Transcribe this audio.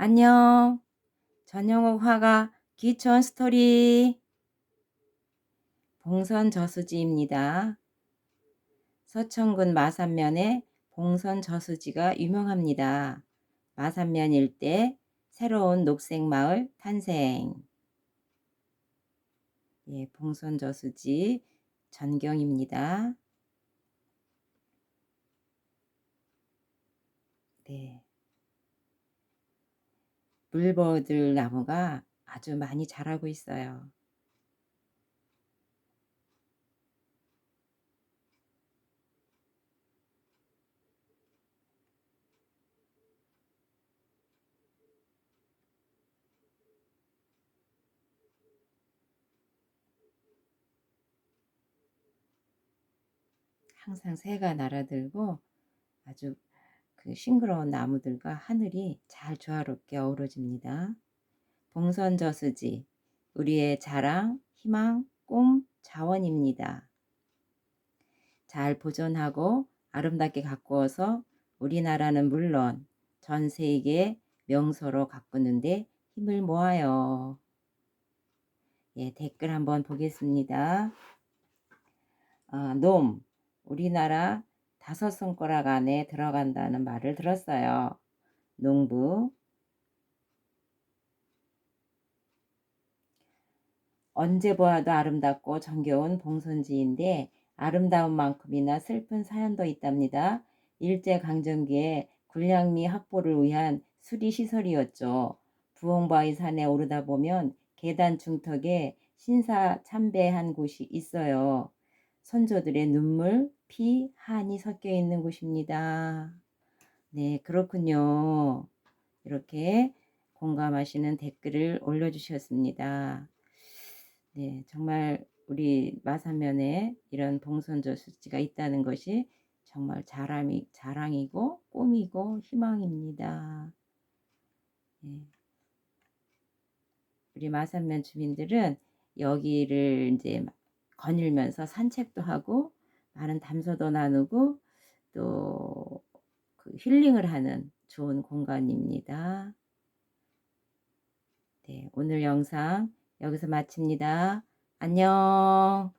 안녕. 전영옥 화가 기촌 스토리. 봉선 저수지입니다. 서천군 마산면에 봉선 저수지가 유명합니다. 마산면 일대 새로운 녹색 마을 탄생. 예, 봉선 저수지 전경입니다. 네. 물버들 나무가 아주 많이 자라고 있어요. 항상 새가 날아들고 아주 그 싱그러운 나무들과 하늘이 잘 조화롭게 어우러집니다. 봉선저수지, 우리의 자랑, 희망, 꿈, 자원입니다. 잘 보존하고 아름답게 가꾸어서 우리나라는 물론 전 세계 명소로 가꾸는데 힘을 모아요. 예, 댓글 한번 보겠습니다. 어, 놈, 우리나라 다섯 손가락 안에 들어간다는 말을 들었어요. 농부. 언제 보아도 아름답고 정겨운 봉선지인데 아름다운 만큼이나 슬픈 사연도 있답니다. 일제강점기에 군량미 확보를 위한 수리시설이었죠. 부엉바위 산에 오르다 보면 계단 중턱에 신사 참배한 곳이 있어요. 선조들의 눈물, 피, 한이 섞여 있는 곳입니다. 네, 그렇군요. 이렇게 공감하시는 댓글을 올려주셨습니다. 네, 정말 우리 마산면에 이런 봉선저 수지가 있다는 것이 정말 자랑이, 자랑이고 꿈이고 희망입니다. 네. 우리 마산면 주민들은 여기를 이제 거닐면서 산책도 하고 많은 담소도 나누고 또 그 힐링을 하는 좋은 공간입니다. 네, 오늘 영상 여기서 마칩니다. 안녕.